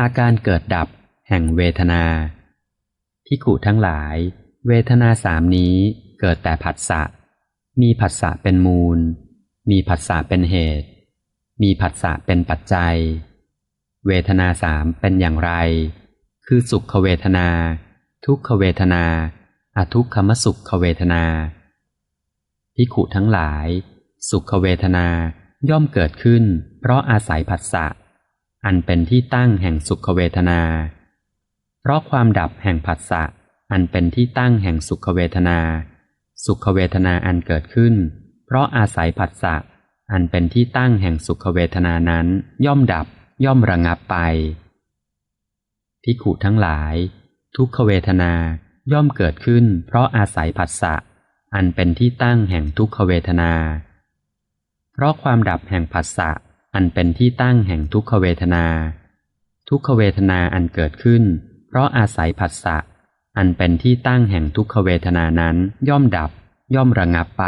อาการเกิดดับแห่งเวทนาพิขุทั้งหลาย เวทนาสามนี้เกิดแต่ผัสสะ มีผัสสะเป็นมูล มีผัสสะเป็นเหตุ มีผัสสะเป็นปัจจัย เวทนาสามเป็นอย่างไร คือสุขเวทนา ทุกขเวทนาอทุกขมสุขเวทนาพิขุทั้งหลาย สุขเวทนาย่อมเกิดขึ้น เพราะอาศัยผัสสะ อันเป็นที่ตั้งแห่งสุขเวทนา เพราะความดับแห่งผัสสะอันเป็นที่ตั้งแห่งสุขเวทนา สุขเวทนาอันเกิดขึ้น เพราะอาศัยผัสสะอันเป็นที่ตั้งแห่งสุขเวทนานั้น ย่อมดับย่อมระงับไปพิขุทั้งหลาย ทุกขเวทนาย่อมเกิดขึ้น เพราะอาศัยผัสสะอันเป็นที่ตั้งแห่งทุกขเวทนา เพราะความดับแห่งผัสสะ อันเป็นที่ตั้งแห่งทุกขเวทนา ทุกขเวทนาอันเกิดขึ้น เพราะอาศัยผัสสะ อันเป็นที่ตั้งแห่งทุกขเวทนานั้นย่อมดับ ย่อมระงับไป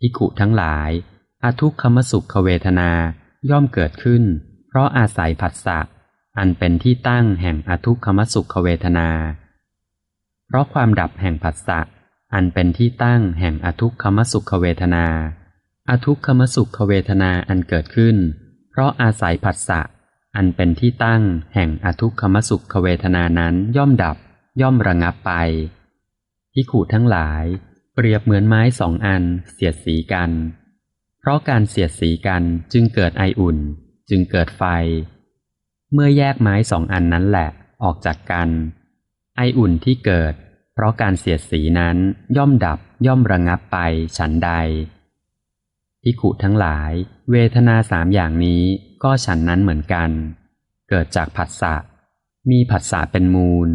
พิขุทั้งหลายอาทุกขมสุขเวทนาย่อมเกิดขึ้น เพราะอาศัยผัสสะ อันเป็นที่ตั้งแห่งอทุกขมสุขเวทนา เพราะความดับแห่งผัสสะ อันเป็นที่ตั้งแห่งอทุกขมสุขเวทนา อทุกขมสุขเวทนาอันเกิดขึ้น เพราะอาศัยผัสสะอันเป็นที่ตั้งแห่งอทุกขมสุขเวทนานั้นย่อมดับ ย่อมระงับไปพิขูทั้งหลาย เปรียบเหมือนไม้สองอันเสียดสีกัน เพราะการเสียดสีกันจึงเกิดไออุ่น จึงเกิดไฟ เมื่อแยกไม้สองอันนั้นแหละออกจากกัน ไออุ่นที่เกิด เพราะการเสียดสีนั้นย่อมดับย่อมระงับไปฉันใด พิขุทั้งหลาย เวทนาสามอย่างนี้ก็ฉันนั้นเหมือนกัน เกิดจากผัสสะ มีผัสสะเป็นมูล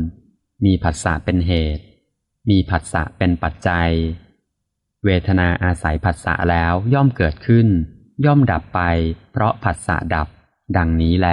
มีผัสสะเป็นเหตุ มีผัสสะเป็นปัจจัย เวทนาอาศัยผัสสะแล้วย่อมเกิดขึ้น ย่อมดับไป เพราะผัสสะดับ ดังนี้แล